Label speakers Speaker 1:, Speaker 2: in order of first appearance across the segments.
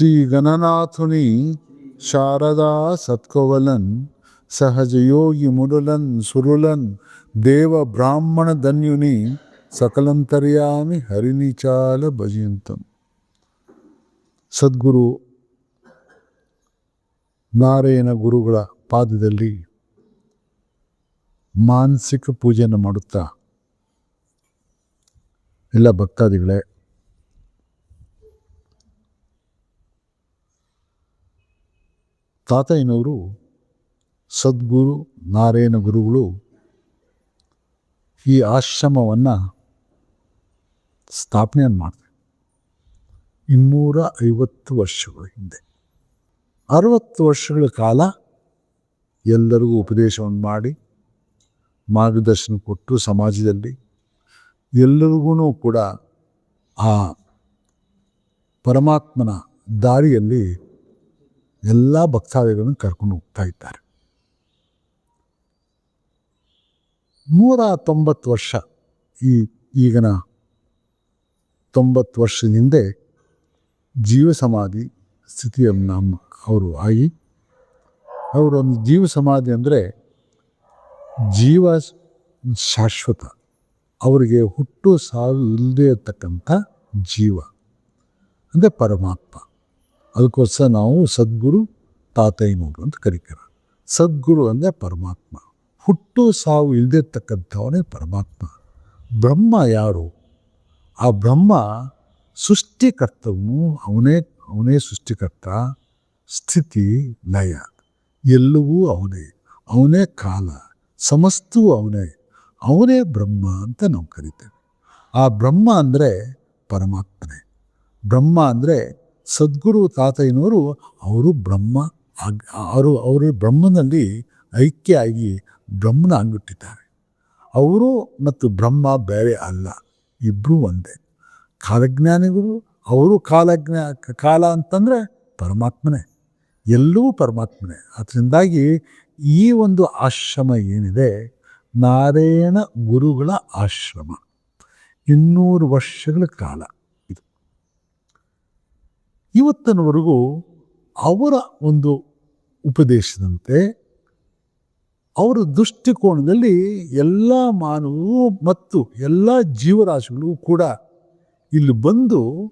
Speaker 1: ಶ್ರೀ ಗಣನಾಥುನಿ ಶಾರದಾ ಸತ್ಕೋವಲನ್ ಸಹಜಯೋಗಿ ಮುರುಲನ್, ಸುರುಲನ್, ದೇವ ಬ್ರಾಹ್ಮಣ ಧನ್ಯುನಿ, ಸಕಲಂತರ್ಯಾಮಿ ಹರಿನಿಚಾಲ ಭಜಂತಂ ಸದ್ಗುರು ನಾರಾಯಣ ಗುರುಗಳ ಪಾದದಲ್ಲಿ ಮಾನಸಿಕ ಪೂಜೆಯನ್ನು ಮಾಡುತ್ತಾ, ಎಲ್ಲ ಭಕ್ತಾದಿಗಳೇ ತಾತಯ್ಯನವರು ಸದ್ಗುರು ನಾರಾಯಣ ಗುರುಗಳು ಈ ಆಶ್ರಮವನ್ನು ಸ್ಥಾಪನೆಯನ್ನು ಮಾಡ್ತಾರೆ ಇನ್ನೂರ ಐವತ್ತು ವರ್ಷಗಳ ಹಿಂದೆ. ಅರವತ್ತು ವರ್ಷಗಳ ಕಾಲ ಎಲ್ಲರಿಗೂ ಉಪದೇಶವನ್ನು ಮಾಡಿ, ಮಾರ್ಗದರ್ಶನ ಕೊಟ್ಟು ಸಮಾಜದಲ್ಲಿ ಎಲ್ಲರಿಗೂ ಕೂಡ ಆ ಪರಮಾತ್ಮನ ದಾರಿಯಲ್ಲಿ ಎಲ್ಲ ಭಕ್ತಾದಿಗಳನ್ನು ಕರ್ಕೊಂಡು ಹೋಗ್ತಾ ಇದ್ದಾರೆ. ನೂರ ತೊಂಬತ್ತು ವರ್ಷ ಈ ಈಗಿನ ತೊಂಬತ್ತು ವರ್ಷದ ಹಿಂದೆ ಜೀವ ಸಮಾಧಿ ಸ್ಥಿತಿಯನ್ನು ನಮ್ಮ ಅವರು ಆಗಿ ಅವರೊಂದು ಜೀವ ಸಮಾಧಿ ಅಂದರೆ ಜೀವ ಶಾಶ್ವತ, ಅವರಿಗೆ ಹುಟ್ಟು ಸಾವು ಇಲ್ಲದೆ ಇರತಕ್ಕಂಥ ಜೀವ ಅಂದರೆ ಪರಮಾತ್ಮ. ಅದಕ್ಕೋಸ್ಕರ ನಾವು ಸದ್ಗುರು ತಾತಯ್ಯನವರು ಅಂತ ಕರಿತಾರೆ. ಸದ್ಗುರು ಅಂದರೆ ಪರಮಾತ್ಮ. ಹುಟ್ಟು ಸಾವು ಇಲ್ಲದಿರ್ತಕ್ಕಂಥವನೇ ಪರಮಾತ್ಮ. ಬ್ರಹ್ಮ ಯಾರು? ಆ ಬ್ರಹ್ಮ ಸೃಷ್ಟಿಕರ್ತವನು, ಅವನೇ ಅವನೇ ಸೃಷ್ಟಿಕರ್ತ, ಸ್ಥಿತಿ, ಲಯ. ಎಲ್ಲವೂ ಅವನೇ. ಅವನೇ ಕಾಲ. ಸಮಸ್ತವೂ ಅವನೇ. ಅವನೇ ಬ್ರಹ್ಮ ಅಂತ ನಾವು ಕರಿತೇವೆ. ಆ ಬ್ರಹ್ಮ ಅಂದರೆ ಪರಮಾತ್ಮನೇ. ಬ್ರಹ್ಮ ಅಂದರೆ ಸದ್ಗುರು ತಾತಯ್ಯನವರು ಅವರು ಬ್ರಹ್ಮ ಅವರು ಅವರು ಬ್ರಹ್ಮನಲ್ಲಿ ಐಕ್ಯ ಆಗಿ ಬ್ರಹ್ಮನ ಆಗಿಬಿಟ್ಟಿದ್ದಾರೆ ಅವರು ಮತ್ತು ಬ್ರಹ್ಮ ಬೇರೆ ಅಲ್ಲ ಇಬ್ಬರೂ ಒಂದೇ. ಕಾಲಜ್ಞಾನಿಗಳು, ಅವರು ಕಾಲಜ್ಞಾ, ಕಾಲ ಅಂತಂದರೆ ಪರಮಾತ್ಮನೇ ಎಲ್ಲವೂ ಪರಮಾತ್ಮನೇ. ಅದರಿಂದಾಗಿ ಈ ಒಂದು ಆಶ್ರಮ ಏನಿದೆ, ನಾರಾಯಣ ಗುರುಗಳ ಆಶ್ರಮ. ಇನ್ನೂರು ವರ್ಷಗಳ ಕಾಲ. ಇವತ್ತಿನವರೆಗೂ ಅವರ ಒಂದು ಉಪದೇಶದಂತೆ ಅವರ ದೃಷ್ಟಿಕೋನದಲ್ಲಿ ಎಲ್ಲ ಮಾನವರು ಮತ್ತು ಎಲ್ಲ ಜೀವರಾಶಿಗಳು ಕೂಡ ಇಲ್ಲಿ ಬಂದು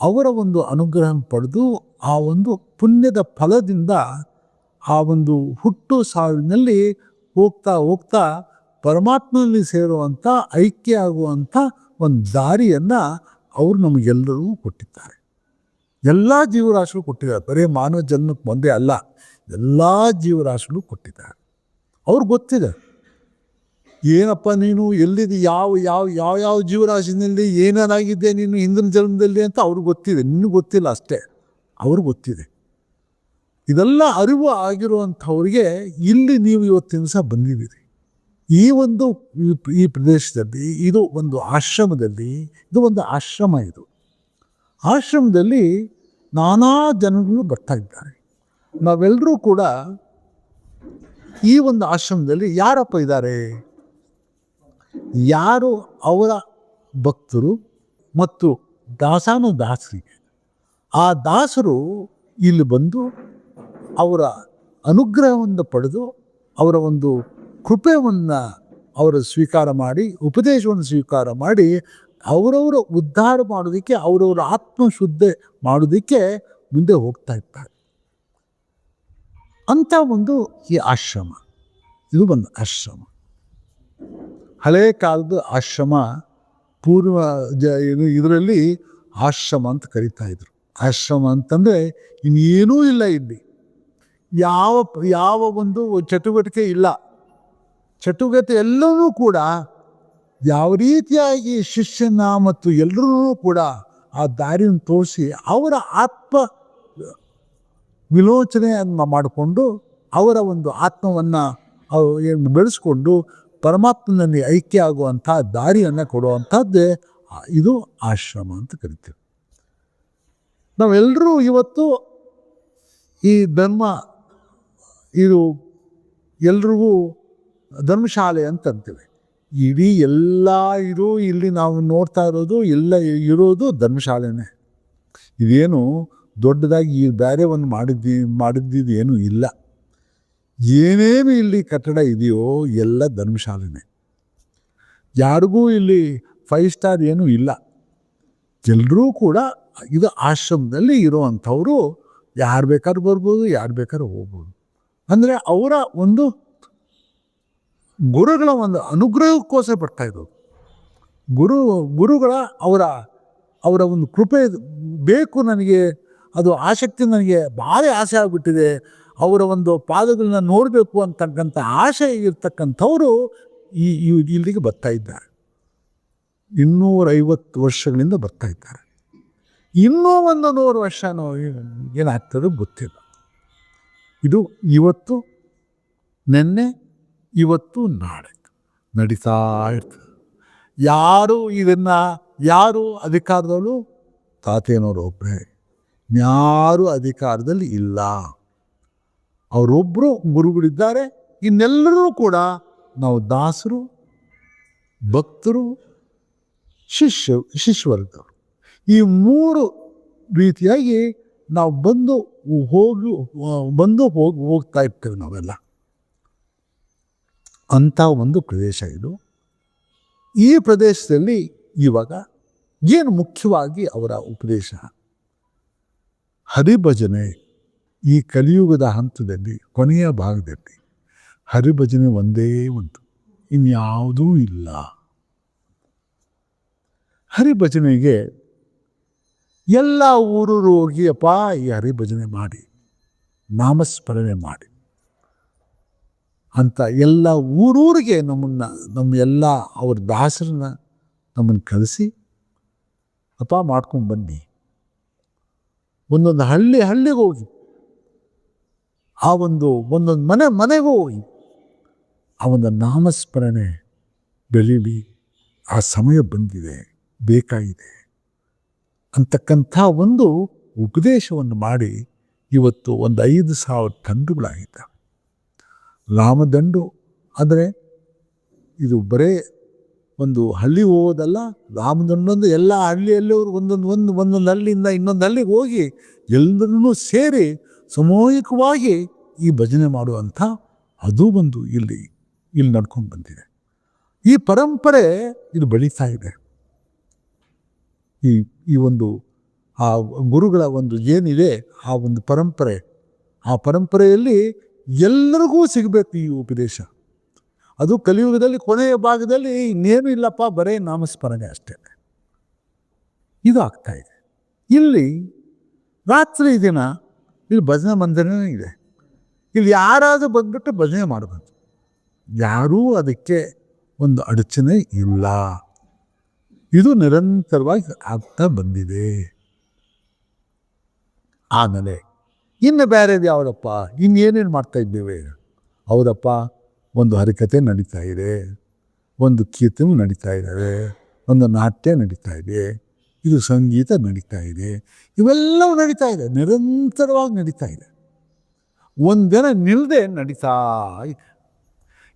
Speaker 1: ಅವರ ಒಂದು ಅನುಗ್ರಹ ಪಡೆದು ಆ ಒಂದು ಪುಣ್ಯದ ಫಲದಿಂದ ಆ ಒಂದು ಹುಟ್ಟು ಸಾವಿನಲ್ಲಿ ಹೋಗ್ತಾ ಹೋಗ್ತಾ ಪರಮಾತ್ಮನಲ್ಲಿ ಸೇರುವಂಥ, ಐಕ್ಯ ಆಗುವಂಥ ಒಂದು ದಾರಿಯನ್ನು ಅವರು ನಮಗೆಲ್ಲರಿಗೂ ಕೊಟ್ಟಿದ್ದಾರೆ. ಎಲ್ಲ ಜೀವರಾಶಿಗಳು ಕೊಟ್ಟಿದ್ದಾರೆ. ಬರೀ ಮಾನವ ಜನ್ಮಕ್ಕೆ ಒಂದೇ ಅಲ್ಲ, ಎಲ್ಲ ಜೀವರಾಶಿಗಳು ಕೊಟ್ಟಿದ್ದಾರೆ. ಅವ್ರು ಗೊತ್ತಿದೆ. ಏನಪ್ಪ ನೀನು, ಎಲ್ಲಿದೆ, ಯಾವ ಯಾವ ಯಾವ ಯಾವ ಜೀವರಾಶಿನಲ್ಲಿ ಏನೇನಾಗಿದೆ ನೀನು ಹಿಂದಿನ ಜನ್ಮದಲ್ಲಿ ಅಂತ ಅವ್ರಿಗೆ ಗೊತ್ತಿದೆ. ನಿನಗೆ ಗೊತ್ತಿಲ್ಲ ಅಷ್ಟೇ. ಅವ್ರಿಗೆ ಗೊತ್ತಿದೆ. ಇದೆಲ್ಲ ಅರಿವು ಆಗಿರುವಂಥವ್ರಿಗೆ ಇಲ್ಲಿ ನೀವು ಇವತ್ತಿನ ಸಹ ಬಂದಿದ್ದೀರಿ. ಈ ಒಂದು ಈ ಪ್ರದೇಶದಲ್ಲಿ, ಇದು ಒಂದು ಆಶ್ರಮದಲ್ಲಿ, ಇದು ಒಂದು ಆಶ್ರಮ ಇದು. ಆಶ್ರಮದಲ್ಲಿ ನಾನಾ ಜನರು ಬರ್ತಾ ಇದ್ದಾರೆ. ನಾವೆಲ್ಲರೂ ಕೂಡ ಈ ಒಂದು ಆಶ್ರಮದಲ್ಲಿ ಯಾರಪ್ಪ ಇದ್ದಾರೆ? ಯಾರು ಅವರ ಭಕ್ತರು ಮತ್ತು ದಾಸಾನು ದಾಸರಿಗೆ? ಆ ದಾಸರು ಇಲ್ಲಿ ಬಂದು ಅವರ ಅನುಗ್ರಹವನ್ನು ಪಡೆದು ಅವರ ಒಂದು ಕೃಪೆಯನ್ನು ಅವರು ಸ್ವೀಕಾರ ಮಾಡಿ, ಉಪದೇಶವನ್ನು ಸ್ವೀಕಾರ ಮಾಡಿ ಅವರವರ ಉದ್ಧಾರ ಮಾಡೋದಕ್ಕೆ ಅವರವರ ಆತ್ಮಶುದ್ಧಿ ಮಾಡೋದಕ್ಕೆ ಮುಂದೆ ಹೋಗ್ತಾ ಇರ್ತಾರೆ ಅಂಥ ಒಂದು ಈ ಆಶ್ರಮ. ಇದು ಒಂದು ಆಶ್ರಮ. ಹಳೆ ಕಾಲದ ಆಶ್ರಮ, ಪೂರ್ವ ಜ, ಏನು, ಇದರಲ್ಲಿ ಆಶ್ರಮ ಅಂತ ಕರಿತಾ ಇದ್ರು. ಆಶ್ರಮ ಅಂತಂದರೆ ಇನ್ನೇನೂ ಇಲ್ಲ ಇಲ್ಲಿ. ಯಾವ ಯಾವ ಒಂದು ಚಟುವಟಿಕೆ ಇಲ್ಲ. ಚಟುವಟಿಕೆ ಎಲ್ಲವೂ ಕೂಡ ಯಾವ ರೀತಿಯಾಗಿ ಶಿಷ್ಯನ ಮತ್ತು ಎಲ್ಲರೂ ಕೂಡ ಆ ದಾರಿಯನ್ನು ತೋರಿಸಿ ಅವರ ಆತ್ಮ ವಿಲೋಚನೆಯನ್ನು ಮಾಡಿಕೊಂಡು ಅವರ ಒಂದು ಆತ್ಮವನ್ನು ಏನು ಬೆಳೆಸ್ಕೊಂಡು ಪರಮಾತ್ಮನಲ್ಲಿ ಐಕ್ಯ ಆಗುವಂಥ ದಾರಿಯನ್ನು ಕೊಡುವಂಥದ್ದೇ ಇದು ಆಶ್ರಮ ಅಂತ ಕರಿತೀವಿ. ನಾವೆಲ್ಲರೂ ಇವತ್ತು ಈ ಧರ್ಮ, ಇದು ಎಲ್ರಿಗೂ ಧರ್ಮಶಾಲೆ ಅಂತ ಅಂತೀವಿ. ಇಡೀ ಎಲ್ಲ ಇರೋ ಇಲ್ಲಿ ನಾವು ನೋಡ್ತಾ ಇರೋದು, ಎಲ್ಲ ಇರೋದು ಧರ್ಮಶಾಲೆನೇ. ಇದೇನು ದೊಡ್ಡದಾಗಿ ಈ ಬೇರೆ ಒಂದು ಮಾಡಿದ್ದಿ, ಮಾಡಿದ್ದಿದ್ದು ಏನೂ ಇಲ್ಲ. ಏನೇನು ಇಲ್ಲಿ ಕಟ್ಟಡ ಇದೆಯೋ ಎಲ್ಲ ಧರ್ಮಶಾಲೆನೇ. ಯಾರಿಗೂ ಇಲ್ಲಿ ಫೈವ್ ಸ್ಟಾರ್ ಏನೂ ಇಲ್ಲ. ಎಲ್ಲರೂ ಕೂಡ ಇದು ಆಶ್ರಮದಲ್ಲಿ ಇರುವಂಥವರು, ಯಾರು ಬೇಕಾದ್ರೂ ಬರ್ಬೋದು, ಯಾರು ಬೇಕಾದ್ರೂ ಹೋಗ್ಬೋದು. ಅಂದರೆ ಅವರ ಒಂದು ಗುರುಗಳ ಒಂದು ಅನುಗ್ರಹಕ್ಕೋಸ್ಕರ ಬರ್ತಾ ಇದ್ದವು. ಗುರು, ಗುರುಗಳ ಅವರ ಅವರ ಒಂದು ಕೃಪೆ ಬೇಕು ನನಗೆ, ಅದು ಆಸಕ್ತಿ ನನಗೆ ಭಾರಿ ಆಸೆ ಆಗಿಬಿಟ್ಟಿದೆ. ಅವರ ಒಂದು ಪಾದಗಳನ್ನ ನೋಡಬೇಕು ಅಂತಕ್ಕಂಥ ಆಸೆ ಇರ್ತಕ್ಕಂಥವರು ಈ, ಈ- ಇಲ್ಲಿಗೆ ಬರ್ತಾ ಇದ್ದಾರೆ. ಇನ್ನೂರೈವತ್ತು ವರ್ಷಗಳಿಂದ ಬರ್ತಾ ಇದ್ದಾರೆ. ಇನ್ನೂ ಒಂದು ನೂರು ವರ್ಷ ಏನಾಗ್ತದೋ ಗೊತ್ತಿಲ್ಲ. ಇದು ಇವತ್ತು, ನಿನ್ನೆ ಇವತ್ತು ನಾಳೆ ನಡೀತಾ ಇರ್ತದೆ. ಯಾರು ಇದನ್ನು, ಯಾರು ಅಧಿಕಾರದಲ್ಲೂ ತಾತೇನವರು ಒಬ್ಬರೇ. ಯಾರು ಅಧಿಕಾರದಲ್ಲಿ ಇಲ್ಲ. ಅವರೊಬ್ಬರು ಗುರುಗಳಿದ್ದಾರೆ. ಇನ್ನೆಲ್ಲರೂ ಕೂಡ ನಾವು ದಾಸರು, ಭಕ್ತರು, ಶಿಷ್ಯ ಶಿಷ್ಯವರ್ಗರು ಈ ಮೂರು ರೀತಿಯಾಗಿ ನಾವು ಬಂದು ಹೋಗಿ ಬಂದು ಹೋಗಿ, ಹೋಗ್ತಾ ಇರ್ತೇವೆ ನಾವೆಲ್ಲ. ಅಂಥ ಒಂದು ಪ್ರದೇಶ ಇದು. ಈ ಪ್ರದೇಶದಲ್ಲಿ ಇವಾಗ ಏನು ಮುಖ್ಯವಾಗಿ ಅವರ ಉಪದೇಶ? ಹರಿಭಜನೆ ಈ ಕಲಿಯುಗದ ಹಂತದಲ್ಲಿ, ಕೊನೆಯ ಭಾಗದಲ್ಲಿ ಹರಿಭಜನೆ ಒಂದೇ ಒಂದು, ಇನ್ಯಾವುದೂ ಇಲ್ಲ. ಹರಿಭಜನೆಗೆ ಎಲ್ಲ ಊರೂರು ಹೋಗಿಯಪ್ಪ ಈ ಹರಿಭಜನೆ ಮಾಡಿ, ನಾಮಸ್ಮರಣೆ ಮಾಡಿ. ಅಂತ ಎಲ್ಲ ಊರೂರಿಗೆ ನಮ್ಮನ್ನು, ನಮ್ಮ ಎಲ್ಲ ಅವ್ರ ದಾಸರನ್ನ ನಮ್ಮನ್ನು ಕಳಿಸಿ ಅಪ್ಪ ಮಾಡ್ಕೊಂಡು ಬನ್ನಿ. ಒಂದೊಂದು ಹಳ್ಳಿ ಹಳ್ಳಿಗೆ ಹೋಗಿ, ಆ ಒಂದು, ಒಂದೊಂದು ಮನೆ ಮನೆಗೂ ಹೋಗಿ, ಆ ಒಂದು ನಾಮಸ್ಮರಣೆ ಬೆಳೀಲಿ, ಆ ಸಮಯ ಬಂದಿದೆ, ಬೇಕಾಗಿದೆ ಅಂತಕ್ಕಂಥ ಒಂದು ಉಪದೇಶವನ್ನು ಮಾಡಿ ಇವತ್ತು ಒಂದು ಐದು ಸಾವಿರ ತಂಡುಗಳಾಗಿದ್ದಾವೆ. ರಾಮದಂಡು. ಆದರೆ ಇದು ಬರೇ ಒಂದು ಹಳ್ಳಿ ಹೋಗೋದಲ್ಲ ರಾಮದಂಡೊಂದು ಎಲ್ಲ ಹಳ್ಳಿಯಲ್ಲಿಯವರು ಒಂದೊಂದು, ಒಂದು, ಒಂದೊಂದು ಹಳ್ಳಿಯಿಂದ ಇನ್ನೊಂದು ಹಳ್ಳಿಗೆ ಹೋಗಿ ಎಲ್ಲರನ್ನೂ ಸೇರಿ ಸಾಮೂಹಿಕವಾಗಿ ಈ ಭಜನೆ ಮಾಡುವಂಥ ಅದು ಒಂದು ಇಲ್ಲಿ ಇಲ್ಲಿ ನಡ್ಕೊಂಡು ಬಂದಿದೆ. ಈ ಪರಂಪರೆ ಇದು ಬೆಳೀತಾ ಇದೆ. ಈ ಈ ಒಂದು, ಆ ಗುರುಗಳ ಒಂದು ಏನಿದೆ, ಆ ಒಂದು ಪರಂಪರೆ, ಆ ಪರಂಪರೆಯಲ್ಲಿ ಎಲ್ಲರಿಗೂ ಸಿಗಬೇಕು ಈ ಉಪದೇಶ. ಅದು ಕಲಿಯುಗದಲ್ಲಿ ಕೊನೆಯ ಭಾಗದಲ್ಲಿ ಇನ್ನೇನು ಇಲ್ಲಪ್ಪ, ಬರೇ ನಾಮಸ್ಮರಣೆ ಅಷ್ಟೇ. ಇದು ಆಗ್ತಾ ಇದೆ. ಇಲ್ಲಿ ರಾತ್ರಿ ದಿನ ಇಲ್ಲಿ ಭಜನೆ ಮಂದಿರನೇ ಇದೆ. ಇಲ್ಲಿ ಯಾರಾದರೂ ಬಂದುಬಿಟ್ಟು ಭಜನೆ ಮಾಡಬಹುದು ಯಾರೂ ಅದಕ್ಕೆ ಒಂದು ಅಡಚಣೆ ಇಲ್ಲ. ಇದು ನಿರಂತರವಾಗಿ ಆಗ್ತಾ ಬಂದಿದೆ. ಆಮೇಲೆ ಇನ್ನು ಬೇರೆದು ಯಾವುದಪ್ಪ? ಇನ್ನೇನೇನು ಮಾಡ್ತಾ ಇದ್ದೇವೆ? ಹೌದಪ್ಪ, ಒಂದು ಹರಿಕತೆ ನಡೀತಾ ಇದೆ. ಒಂದು ಕೀರ್ತನೆ ನಡೀತಾ ಇದ್ದಾವೆ. ಒಂದು ನಾಟ್ಯ ನಡೀತಾ ಇದೆ. ಇದು ಸಂಗೀತ ನಡೀತಾ ಇದೆ. ಇವೆಲ್ಲವೂ ನಡೀತಾ ಇದೆ. ನಿರಂತರವಾಗಿ ನಡೀತಾ ಇದೆ. ಒಂದಿನ ನಿಲ್ಲದೆ ನಡೀತಾ ಇದೆ.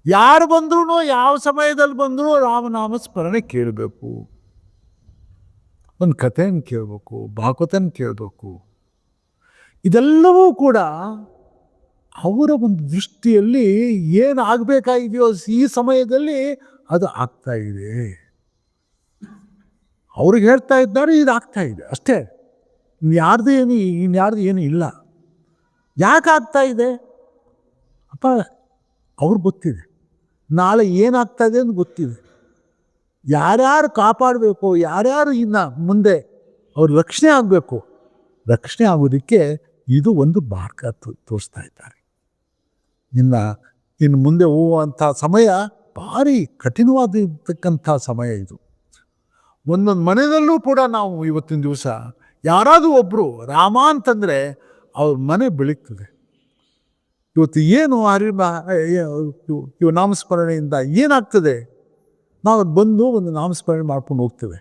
Speaker 1: ಯಾರು ಬಂದ್ರೂ ಯಾವ ಸಮಯದಲ್ಲಿ ಬಂದರೂ ರಾಮನಾಮ ಸ್ಮರಣೆ ಕೇಳಬೇಕು. ಒಂದು ಕಥೆಯನ್ನು ಕೇಳಬೇಕು ಭಾಗವತನ ಕೇಳಬೇಕು. ಇದೆಲ್ಲವೂ ಕೂಡ ಅವರ ಒಂದು ದೃಷ್ಟಿಯಲ್ಲಿ ಏನಾಗಬೇಕಾಗಿದೆಯೋ ಈ ಸಮಯದಲ್ಲಿ ಅದು ಆಗ್ತಾ ಇದೆ. ಅವ್ರಿಗೆ ಹೇಳ್ತಾ ಇದ್ದಾರೆ, ಇದು ಆಗ್ತಾ ಇದೆ. ಅಷ್ಟೇ ಇನ್ಯಾರ್ದು ಏನು ಇನ್ಯಾರ್ದು ಏನು ಇಲ್ಲ. ಯಾಕೆ ಆಗ್ತಾ ಇದೆ? ಅಪ್ಪ ಅವ್ರಿಗೆ ಗೊತ್ತಿದೆ. ನಾಳೆ ಏನಾಗ್ತಾ ಇದೆ ಅಂತ ಗೊತ್ತಿದೆ. ಯಾರ್ಯಾರು ಕಾಪಾಡಬೇಕು, ಯಾರ್ಯಾರು ಇನ್ನು ಮುಂದೆ ಅವ್ರ ರಕ್ಷಣೆ ಆಗಬೇಕು, ರಕ್ಷಣೆ ಆಗೋದಕ್ಕೆ ಇದು ಒಂದು ಮಾರ್ಗ ತೋರಿಸ್ತಾ ಇದ್ದಾರೆ. ಇನ್ನು ಇನ್ನು ಮುಂದೆ ಹೋಗುವಂಥ ಸಮಯ ಭಾರಿ ಕಠಿಣವಾಗಿರ್ತಕ್ಕಂಥ ಸಮಯ ಇದು. ಒಂದೊಂದು ಮನೆಯಲ್ಲೂ ಕೂಡ ನಾವು ಇವತ್ತಿನ ದಿವಸ ಯಾರಾದರೂ ಒಬ್ಬರು ರಾಮ ಅಂತಂದರೆ ಅವ್ರ ಮನೆ ಬೆಳೀತದೆ. ಇವತ್ತು ಏನು ಅರಿಮ ಇವ ನಾಮಸ್ಮರಣೆಯಿಂದ ಏನಾಗ್ತದೆ? ನಾವು ಬಂದು ಒಂದು ನಾಮಸ್ಮರಣೆ ಮಾಡ್ಕೊಂಡು ಹೋಗ್ತೇವೆ.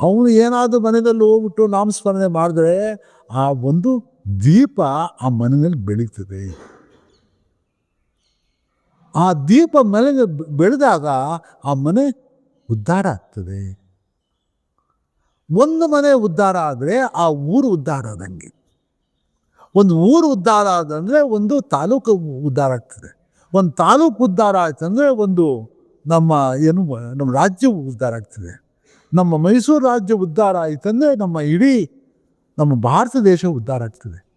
Speaker 1: ಅವನು ಏನಾದರೂ ಮನೆಯಲ್ಲಿ ಹೋಗ್ಬಿಟ್ಟು ನಾಮಸ್ಮರಣೆ ಮಾಡಿದ್ರೆ ಆ ಒಂದು ದೀಪ ಆ ಮನೆಯಲ್ಲಿ ಬೆಳೀತದೆ. ಆ ದೀಪ ಮನೆ ಬೆಳೆದಾಗ ಆ ಮನೆ ಉದ್ಧಾರ ಆಗ್ತದೆ. ಒಂದು ಮನೆ ಉದ್ಧಾರ ಆದರೆ ಆ ಊರು ಉದ್ಧಾರ ಆದಂಗೆ. ಒಂದು ಊರು ಉದ್ಧಾರ ಆದಂದರೆ ಒಂದು ತಾಲೂಕು ಉದ್ಧಾರ ಆಗ್ತದೆ. ಒಂದು ತಾಲೂಕು ಉದ್ಧಾರ ಆಯ್ತಂದರೆ ಒಂದು ನಮ್ಮ ಏನು ನಮ್ಮ ರಾಜ್ಯ ಉದ್ಧಾರ ಆಗ್ತದೆ. ನಮ್ಮ ಮೈಸೂರು ರಾಜ್ಯ ಉದ್ಧಾರ ಆಯ್ತಂದರೆ ನಮ್ಮ ಇಡೀ ನಮ್ಮ ಭಾರತ ದೇಶ ಉದ್ಧಾರ ಆಗ್ತದೆ.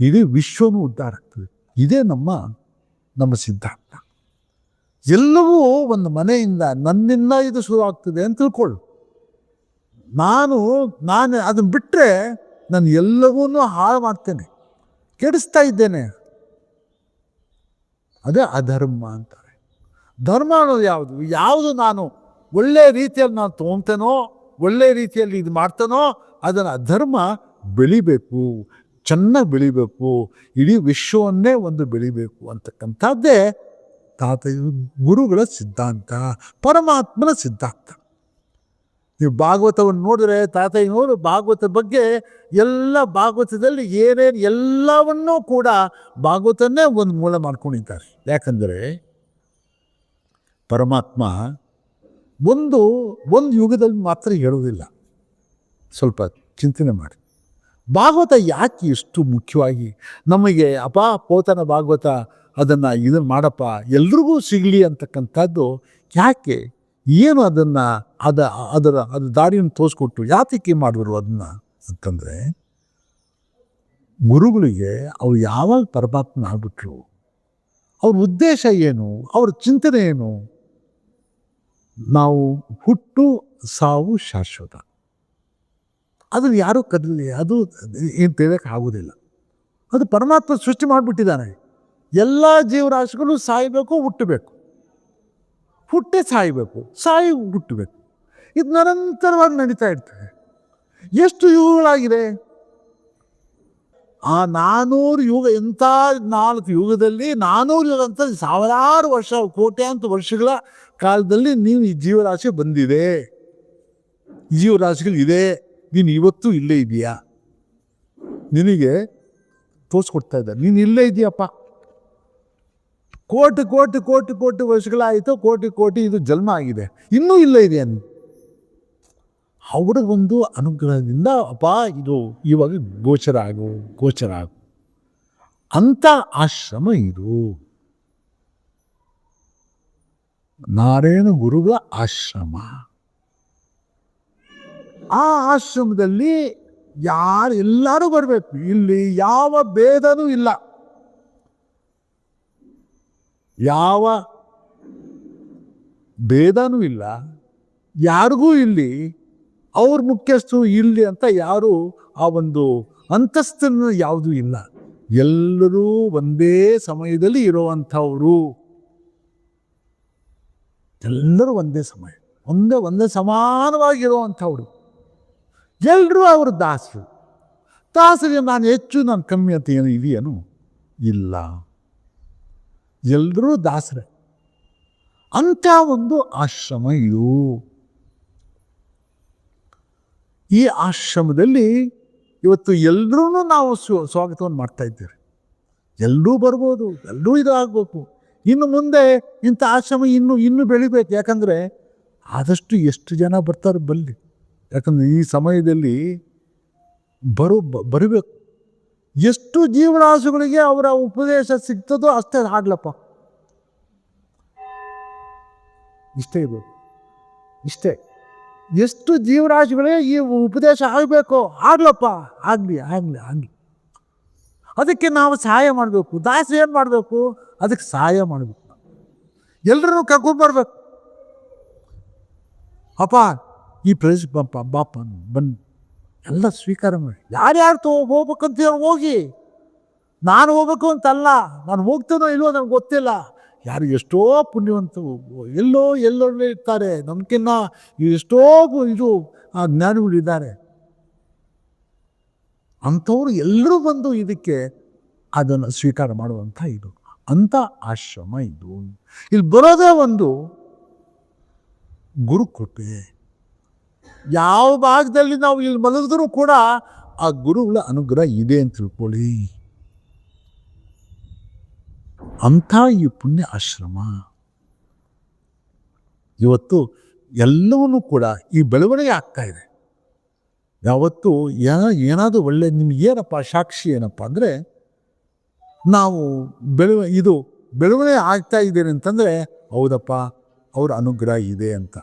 Speaker 1: ಇಡೀ ವಿಶ್ವನೂ ಉದ್ಧಾರ ಆಗ್ತದೆ. ಇದೇ ನಮ್ಮ ನಮ್ಮ ಸಿದ್ಧಾಂತ. ಎಲ್ಲವೂ ಒಂದು ಮನೆಯಿಂದ ನನ್ನಿಂದ ಇದು ಶುರು ಆಗ್ತದೆ ಅಂತ ತಿಳ್ಕೊಳ್ಳು ನಾನು ನಾನು ಅದನ್ನು ಬಿಟ್ಟರೆ ನಾನು ಎಲ್ಲವನ್ನೂ ಹಾಳು ಮಾಡ್ತೇನೆ. ಕೆಡಿಸ್ತಾ ಇದ್ದೇನೆ. ಅದೇ ಅಧರ್ಮ ಅಂತಾರೆ. ಧರ್ಮ ಅನ್ನೋದು ಯಾವುದು? ಯಾವುದು ನಾನು ಒಳ್ಳೆಯ ರೀತಿಯಲ್ಲಿ ನಾನು ತೊಗೊತೇನೋ ಒಳ್ಳೆಯ ರೀತಿಯಲ್ಲಿ ಇದು ಮಾಡ್ತೇನೋ ಅದನ್ನು ಅಧರ್ಮ ಬೆಳಿಬೇಕು, ಚೆನ್ನಾಗಿ ಬೆಳಿಬೇಕು, ಇಡೀ ವಿಶ್ವವನ್ನೇ ಒಂದು ಬೆಳಿಬೇಕು ಅಂತಕ್ಕಂಥದ್ದೇ ತಾತ ಗುರುಗಳ ಸಿದ್ಧಾಂತ, ಪರಮಾತ್ಮನ ಸಿದ್ಧಾಂತ. ನೀವು ಭಾಗವತವನ್ನು ನೋಡಿದ್ರೆ ತಾತಯ್ಯನವರು ಭಾಗವತ ಬಗ್ಗೆ ಎಲ್ಲ ಭಾಗವತದಲ್ಲಿ ಏನೇನು ಎಲ್ಲವನ್ನೂ ಕೂಡ ಭಾಗವತನ್ನೇ ಒಂದು ಮೂಲ ಮಾಡ್ಕೊಂಡಿದ್ದಾರೆ. ಯಾಕಂದರೆ ಪರಮಾತ್ಮ ಒಂದು ಒಂದು ಯುಗದಲ್ಲಿ ಮಾತ್ರ ಹೇಳುವುದಿಲ್ಲ. ಸ್ವಲ್ಪ ಚಿಂತನೆ ಮಾಡಿ. ಭಾಗವತ ಯಾಕೆ ಇಷ್ಟು ಮುಖ್ಯವಾಗಿ ನಮಗೆ ಅಪ ಪೋತನ ಭಾಗವತ ಅದನ್ನು ಇದನ್ನು ಮಾಡಪ್ಪ, ಎಲ್ರಿಗೂ ಸಿಗಲಿ ಅಂತಕ್ಕಂಥದ್ದು ಯಾಕೆ? ಏನು ಅದನ್ನು ಅದ, ಅದರ, ಅದು ದಾರಿಯನ್ನು ತೋರಿಸ್ಕೊಟ್ಟು ಯಾತಕ್ಕೆ ಮಾಡಿದ್ರು ಅದನ್ನು ಅಂತಂದರೆ, ಗುರುಗಳಿಗೆ ಅವು ಯಾವಾಗ ಪರಮಾತ್ಮ ಆಗ್ಬಿಟ್ರು? ಅವ್ರ ಉದ್ದೇಶ ಏನು? ಅವ್ರ ಚಿಂತನೆ ಏನು? ನಾವು ಹುಟ್ಟು ಸಾವು ಶಾಶ್ವತ. ಅದನ್ನು ಯಾರೂ ಕದಲಿ, ಅದು ಏನು ತಿಳಿಯೋಕೆ ಆಗೋದಿಲ್ಲ. ಅದು ಪರಮಾತ್ಮ ಸೃಷ್ಟಿ ಮಾಡಿಬಿಟ್ಟಿದ್ದಾನೆ. ಎಲ್ಲ ಜೀವರಾಶಿಗಳು ಸಾಯಬೇಕು, ಹುಟ್ಟಬೇಕು. ಹುಟ್ಟೆ ಸಾಯಬೇಕು, ಸಾಯಿ, ಹುಟ್ಟಬೇಕು. ಇದು ನಿರಂತರವಾಗಿ ನಡೀತಾ ಇರ್ತದೆ ಎಷ್ಟು ಯುಗಗಳಾಗಿದೆ? ಆ ನಾನೂರು ಯುಗ, ಎಂಥ ನಾಲ್ಕು ಯುಗದಲ್ಲಿ ನಾನೂರು ಯುಗ ಅಂತ ಸಾವಿರಾರು ವರ್ಷ, ಕೋಟ್ಯಾಂತ ವರ್ಷಗಳ ಕಾಲದಲ್ಲಿ ನೀವು ಈ ಜೀವರಾಶಿ ಬಂದಿದೆ. ಜೀವರಾಶಿಗಳು ಇದೆ. ನೀನು ಇವತ್ತು ಇಲ್ಲೇ ಇದೆಯಾ ನಿನಗೆ ತೋರಿಸ್ಕೊಡ್ತಾ ಇದ್ದಾರೆ. ನೀನು ಇಲ್ಲೇ ಇದೆಯಪ್ಪ ಕೋಟಿ ಕೋಟಿ ಕೋಟಿ ಕೋಟಿ ವರ್ಷಗಳಾಯಿತು, ಕೋಟಿ ಕೋಟಿ ಇದು ಜನ್ಮ ಆಗಿದೆ. ಇನ್ನೂ ಇಲ್ಲೇ ಇದೆಯಾ ಅವರ ಒಂದು ಅನುಗ್ರಹದಿಂದ ಅಪ್ಪ, ಇದು ಇವಾಗ ಗೋಚರ ಆಗು ಗೋಚರ ಆಗು. ಅಂಥ ಆಶ್ರಮ ಇದು. ನಾರಾಯಣ ಗುರುಗಳ ಆಶ್ರಮ. ಆ ಆಶ್ರಮದಲ್ಲಿ ಯಾರು ಎಲ್ಲರೂ ಬರಬೇಕು. ಇಲ್ಲಿ ಯಾವ ಭೇದನೂ ಇಲ್ಲ. ಯಾವ ಭೇದನೂ ಇಲ್ಲ. ಯಾರಿಗೂ ಇಲ್ಲಿ ಅವ್ರ ಮುಖ್ಯಸ್ಥರು ಇಲ್ಲಿ ಅಂತ ಯಾರು ಆ ಒಂದು ಅಂತಸ್ತನ್ನು ಯಾವುದೂ ಇಲ್ಲ. ಎಲ್ಲರೂ ಒಂದೇ ಸಮಯದಲ್ಲಿ ಇರುವಂಥವರು. ಎಲ್ಲರೂ ಒಂದೇ ಸಮಯ. ಒಂದೇ ಒಂದೇ ಸಮಾನವಾಗಿರುವಂಥವ್ರು. ಎಲ್ಲರೂ ಅವರು ದಾಸರು. ದಾಸರಿಗೆ ನಾನು ಹೆಚ್ಚು ನಾನು ಕಮ್ಮಿ ಅಂತ ಏನು ಇದೆಯೇನು ಇಲ್ಲ. ಎಲ್ಲರೂ ದಾಸರೇ. ಅಂಥ ಒಂದು ಆಶ್ರಮ ಇದು ಈ ಆಶ್ರಮದಲ್ಲಿ ಇವತ್ತು ಎಲ್ಲರೂ ನಾವು ಸ್ವ- ಸ್ವಾಗತವನ್ನು ಮಾಡ್ತಾ ಇದ್ದೇವೆ. ಎಲ್ಲರೂ ಬರ್ಬೋದು ಎಲ್ಲರೂ ಇದು ಆಗಬೇಕು ಇನ್ನು ಮುಂದೆ ಇಂಥ ಆಶ್ರಮ ಇನ್ನೂ ಇನ್ನೂ ಬೆಳಿಬೇಕು. ಯಾಕಂದರೆ ಆದಷ್ಟು ಎಷ್ಟು ಜನ ಬರ್ತಾರೆ ಬಲ್ಲಿ ಯಾಕಂದರೆ ಈ ಸಮಯದಲ್ಲಿ ಬರೋ ಬರಬೇಕು. ಎಷ್ಟು ಜೀವರಾಶಿಗಳಿಗೆ ಅವರ ಉಪದೇಶ ಸಿಗ್ತದೋ ಅಷ್ಟೇ ಆಗ್ಲಪ್ಪ. ಇಷ್ಟೇ ಇರಬೇಕು. ಇಷ್ಟೇ. ಎಷ್ಟು ಜೀವರಾಶಿಗಳೇ ಈ ಉಪದೇಶ ಆಗಬೇಕು ಆಗ್ಲಪ್ಪ. ಆಗಲಿ ಆಗಲಿ ಆಗಲಿ. ಅದಕ್ಕೆ ನಾವು ಸಹಾಯ ಮಾಡಬೇಕು. ದಾಸ ಏನು ಮಾಡಬೇಕು? ಅದಕ್ಕೆ ಸಹಾಯ ಮಾಡಬೇಕು. ಎಲ್ಲರೂ ಕರ್ಕೊಂಡ್ಬರ್ಬೇಕು ಅಪ್ಪ ಈ ಪ್ರದೇಶಕ್ಕೆ ಬಾಪ ಬಾಪ ಬಂದು ಎಲ್ಲ ಸ್ವೀಕಾರ ಮಾಡಿ. ಯಾರ್ಯಾರು ತೋ, ಹೋಗ್ಬೇಕಂತ ಹೋಗಿ. ನಾನು ಹೋಗ್ಬೇಕು ಅಂತಲ್ಲ ನಾನು ಹೋಗ್ತೇನೋ ಇಲ್ವೋ ನನಗೆ ಗೊತ್ತಿಲ್ಲ. ಯಾರು ಎಷ್ಟೋ ಪುಣ್ಯವಂತ ಎಲ್ಲೋ ಎಲ್ಲೋ ಇರ್ತಾರೆ. ನಮ್ಕಿನ್ನ ಎಷ್ಟೋ ಇದು, ಆ ಜ್ಞಾನಿಗಳಿದ್ದಾರೆ ಅಂಥವ್ರು ಎಲ್ಲರೂ ಬಂದು ಇದಕ್ಕೆ ಅದನ್ನು ಸ್ವೀಕಾರ ಮಾಡುವಂಥ ಇದು, ಅಂಥ ಆಶ್ರಮ ಇದು. ಇಲ್ಲಿ ಬರೋದೇ ಒಂದು ಗುರುಕೃಪೆ. ಯಾವ ಭಾಗದಲ್ಲಿ ನಾವು ಇಲ್ಲಿ ಮಲಗಿದ್ರೂ ಕೂಡ ಆ ಗುರುಗಳ ಅನುಗ್ರಹ ಇದೆ ಅಂತ ತಿಳ್ಕೊಳ್ಳಿ. ಅಂಥ ಈ ಪುಣ್ಯ ಆಶ್ರಮ ಇವತ್ತು ಎಲ್ಲವನ್ನೂ ಕೂಡ ಈ ಬೆಳವಣಿಗೆ ಆಗ್ತಾ ಇದೆ. ಯಾವತ್ತು ಏನ ಏನಾದರೂ ಒಳ್ಳೆ ನಿಮ್ಗೆ ಏನಪ್ಪ ಸಾಕ್ಷಿ ಏನಪ್ಪ ಅಂದರೆ, ನಾವು ಬೆಳವ, ಇದು ಬೆಳವಣಿಗೆ ಆಗ್ತಾ ಇದ್ದೇನೆ ಅಂತಂದರೆ, ಹೌದಪ್ಪ, ಅವ್ರ ಅನುಗ್ರಹ ಇದೆ ಅಂತ.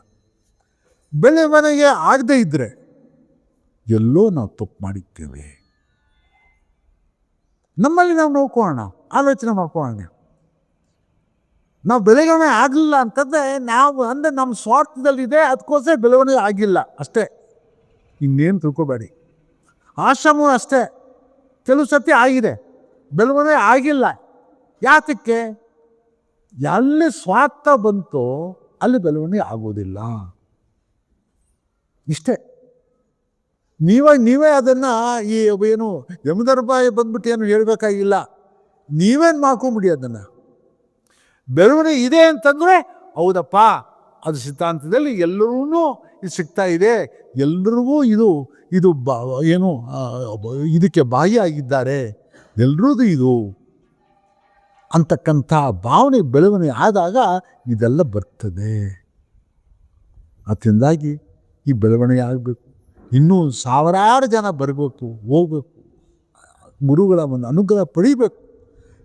Speaker 1: ಬೆಳವಣಿಗೆ ಆಗದೇ ಇದ್ದರೆ ಎಲ್ಲೋ ನಾವು ತಪ್ಪು ಮಾಡಿದ್ದೇವೆ. ನಮ್ಮಲ್ಲಿ ನಾವು ನೋಡ್ಕೊಳ್ಳೋಣ, ಆಲೋಚನೆ ಮಾಡ್ಕೊಳ್ಳೋಣ. ನಾವು ಬೆಳವಣಿಗೆ ಆಗಲಿಲ್ಲ ಅಂತಂದರೆ ನಾವು ಅಂದರೆ ನಮ್ಮ ಸ್ವಾರ್ಥದಲ್ಲಿದೆ, ಅದಕ್ಕೋಸ್ಕರ ಬೆಳವಣಿಗೆ ಆಗಿಲ್ಲ ಅಷ್ಟೇ. ಇನ್ನೇನು ತಿಳ್ಕೊಬೇಡಿ. ಆಶ್ರಮವೂ ಅಷ್ಟೇ. ಕೆಲವು ಸತಿ ಆಗಿದೆ. ಬೆಳವಣಿಗೆ ಆಗಿಲ್ಲ. ಯಾತಕ್ಕೆ? ಎಲ್ಲಿ ಸ್ವಾರ್ಥ ಬಂತೋ ಅಲ್ಲಿ ಬೆಳವಣಿಗೆ ಆಗೋದಿಲ್ಲ. ಇಷ್ಟೇ. ನೀವೇ ನೀವೇ ಅದನ್ನು ಈ ಏನು ಯಮದರ್ಬಾಯಿ ಬಂದ್ಬಿಟ್ಟು ಏನು ಹೇಳಬೇಕಾಗಿಲ್ಲ. ನೀವೇನು ಮಾಡ್ಕೊಂಬಿಡಿ ಅದನ್ನು. ಬೆಳವಣಿಗೆ ಇದೆ ಅಂತಂದರೆ, ಹೌದಪ್ಪ, ಅದು ಸಿದ್ಧಾಂತದಲ್ಲಿ ಎಲ್ಲರೂ ಇದು ಸಿಗ್ತಾ ಇದೆ. ಎಲ್ಲರಿಗೂ ಇದು ಇದು ಬಾ, ಏನು ಇದಕ್ಕೆ ಬಾಯಿ ಆಗಿದ್ದಾರೆ. ಎಲ್ರದ್ದು ಇದು. ಅಂತಕ್ಕಂಥ ಭಾವನೆ, ಬೆಳವಣಿಗೆ ಆದಾಗ ಇದೆಲ್ಲ ಬರ್ತದೆ. ಅದರಿಂದಾಗಿ ಈ ಬೆಳವಣಿಗೆ ಆಗಬೇಕು. ಇನ್ನೂ ಸಾವಿರಾರು ಜನ ಬರಬೇಕು, ಹೋಗಬೇಕು. ಗುರುಗಳ ಒಂದು ಅನುಗ್ರಹ ಪಡಿಬೇಕು.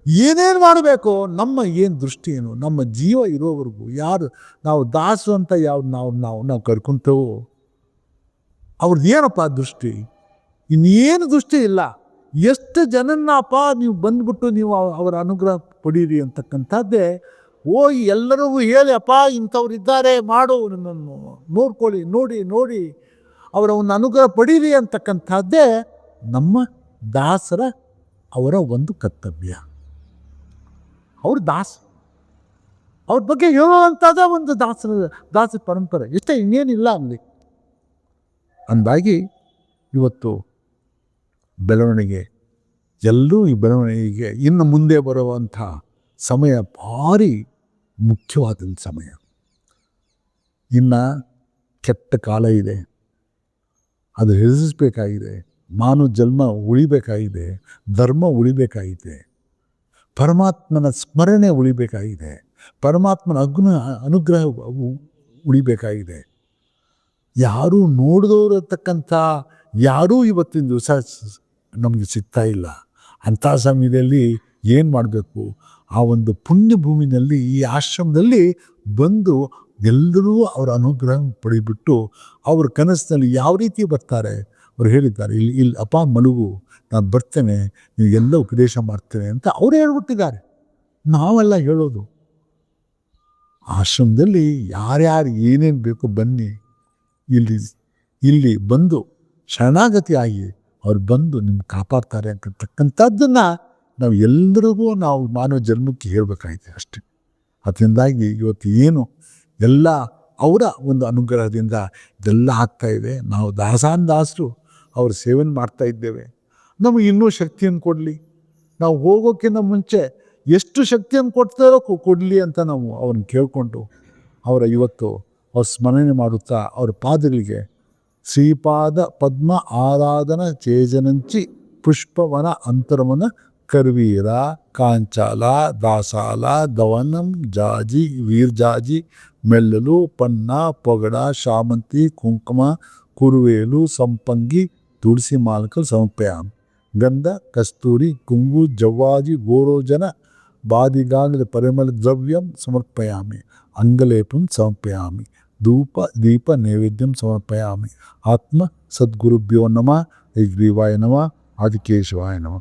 Speaker 1: ಏನೇನು ಮಾಡಬೇಕು, ನಮ್ಮ ಏನು ದೃಷ್ಟಿ ಏನು, ನಮ್ಮ ಜೀವ ಇರೋವರೆಗೂ ಯಾರು ನಾವು ದಾಸು ಅಂತ ಯಾವ ನಾವು ನಾವು ನಾವು ಕರ್ಕೊಂತೇವೋ, ಅವ್ರದ್ದು ಏನಪ್ಪ ದೃಷ್ಟಿ? ಇನ್ನೇನು ದೃಷ್ಟಿ ಇಲ್ಲ. ಎಷ್ಟು ಜನನ್ನಪ್ಪ ನೀವು ಬಂದ್ಬಿಟ್ಟು ನೀವು ಅವ- ಅವರ ಅನುಗ್ರಹ ಪಡೀರಿ ಅಂತಕ್ಕಂಥದ್ದೇ ಹೋಗಿ ಎಲ್ಲರಿಗೂ ಹೇಳಿ, ಅಪ್ಪ, ಇಂಥವ್ರು ಇದ್ದಾರೆ, ಮಾಡು ನನ್ನನ್ನು. ನೋಡ್ಕೊಳ್ಳಿ ನೋಡಿ ನೋಡಿ. ಅವರ ಒಂದು ಅನುಗ್ರಹ ಪಡೀರಿ ಅಂತಕ್ಕಂಥದ್ದೇ ನಮ್ಮ ದಾಸರ ಅವರ ಒಂದು ಕರ್ತವ್ಯ. ಅವ್ರ ದಾಸ. ಅವ್ರ ಬಗ್ಗೆ ಹೇಳುವಂಥದ್ದೇ ಒಂದು ದಾಸರ, ದಾಸ ಪರಂಪರೆ. ಇಷ್ಟೇ ಇನ್ನೇನಿಲ್ಲ ಅಲ್ಲಿ. ಅಂದಾಗಿ ಇವತ್ತು ಬೆಳವಣಿಗೆ, ಎಲ್ಲರೂ ಈ ಬೆಳವಣಿಗೆಗೆ ಇನ್ನು ಮುಂದೆ ಬರುವಂಥ ಸಮಯ ಭಾರಿ ಮುಖ್ಯವಾದ ಸಮಯ. ಇನ್ನು ಕೆಟ್ಟ ಕಾಲ ಇದೆ. ಅದು ಎದುರಿಸ್ಬೇಕಾಗಿದೆ ಮಾನವ ಜನ್ಮ ಉಳಿಬೇಕಾಗಿದೆ. ಧರ್ಮ ಉಳಿಬೇಕಾಗಿದೆ. ಪರಮಾತ್ಮನ ಸ್ಮರಣೆ ಉಳಿಬೇಕಾಗಿದೆ. ಪರಮಾತ್ಮನ ಅಗ್ನ ಅನುಗ್ರಹ ಉಳಿಬೇಕಾಗಿದೆ. ಯಾರೂ ನೋಡಿದವರತಕ್ಕಂಥ ಯಾರೂ ಇವತ್ತಿನ ದಿವಸ ನಮಗೆ ಸಿಗ್ತಾ ಇಲ್ಲ. ಅಂಥ ಸಮಯದಲ್ಲಿ ಏನು ಮಾಡಬೇಕು? ಆ ಒಂದು ಪುಣ್ಯ ಭೂಮಿನಲ್ಲಿ ಈ ಆಶ್ರಮದಲ್ಲಿ ಬಂದು ಎಲ್ಲರೂ ಅವರ ಅನುಗ್ರಹ ಪಡೆದುಬಿಟ್ಟು ಅವ್ರ ಕನಸಿನಲ್ಲಿ ಯಾವ ರೀತಿ ಬರ್ತಾರೆ? ಅವ್ರು ಹೇಳಿದ್ದಾರೆ, ಇಲ್ಲಿ ಇಲ್ಲಿ ಅಪ್ಪ, ಮಲಗು, ನಾನು ಬರ್ತೇನೆ ನೀವು ಎಲ್ಲ ಉಪದೇಶ ಮಾಡ್ತೇನೆ ಅಂತ ಅವ್ರು ಹೇಳ್ಬಿಟ್ಟಿದ್ದಾರೆ. ನಾವೆಲ್ಲ ಹೇಳೋದು. ಆಶ್ರಮದಲ್ಲಿ ಯಾರ್ಯಾರು ಏನೇನು ಬೇಕೋ ಬನ್ನಿ. ಇಲ್ಲಿ ಇಲ್ಲಿ ಬಂದು ಶರಣಾಗತಿ ಆಗಿ ಅವ್ರು ಬಂದು ನಿಮ್ಗೆ ಕಾಪಾಡ್ತಾರೆ ಅಂತಕ್ಕಂಥದ್ದನ್ನು ನಾವು ಎಲ್ಲರಿಗೂ ನಾವು ಮಾನವ ಜನ್ಮಕ್ಕೆ ಹೇಳಬೇಕಾಗಿದೆ ಅಷ್ಟೇ. ಅದರಿಂದಾಗಿ ಇವತ್ತು ಏನು ಎಲ್ಲ ಅವರ ಒಂದು ಅನುಗ್ರಹದಿಂದ ಇದೆಲ್ಲ ಆಗ್ತಾ ಇದೆ. ನಾವು ದಾಸಾನ್ ದಾಸರು ಅವ್ರ ಸೇವನೆ ಮಾಡ್ತಾ ಇದ್ದೇವೆ. ನಮಗೆ ಇನ್ನೂ ಶಕ್ತಿಯನ್ನು ಕೊಡಲಿ. ನಾವು ಹೋಗೋಕ್ಕಿಂತ ಮುಂಚೆ ಎಷ್ಟು ಶಕ್ತಿಯನ್ನು ಕೊಡ್ತಾರೋ ಕೊಡಲಿ ಅಂತ ನಾವು ಅವ್ರನ್ನ ಕೇಳಿಕೊಂಡು ಅವರ ಇವತ್ತು ಅವ್ರ ಸ್ಮರಣೆ ಮಾಡುತ್ತಾ ಅವ್ರ ಪಾದಗಳಿಗೆ ಶ್ರೀಪಾದ ಪದ್ಮ ಆರಾಧನ ಚೇಜನಂಚಿ ಪುಷ್ಪವನ ಅಂತರವನ కర్వీర కాంచాల దాసాల దవనం జాజి వీర్జాజి మెల్లలు పన్న పొగడ శామంతి కుంకుమ కురువేలు సంపంగి తులసి మాలకలు సమర్పయాం గంధ కస్తూరి కుంగు జవ్వాజి గోరోజన బాదిగాంగుల పరిమళ ద్రవ్యం సమర్పయామి. అంగలేపం సమర్పయామి. ధూప దీప నైవేద్యం సమర్పయామి. ఆత్మ సద్గురుభ్యో నమ యజ్రీవాయ నమ ఆదికేశవాయ నమ.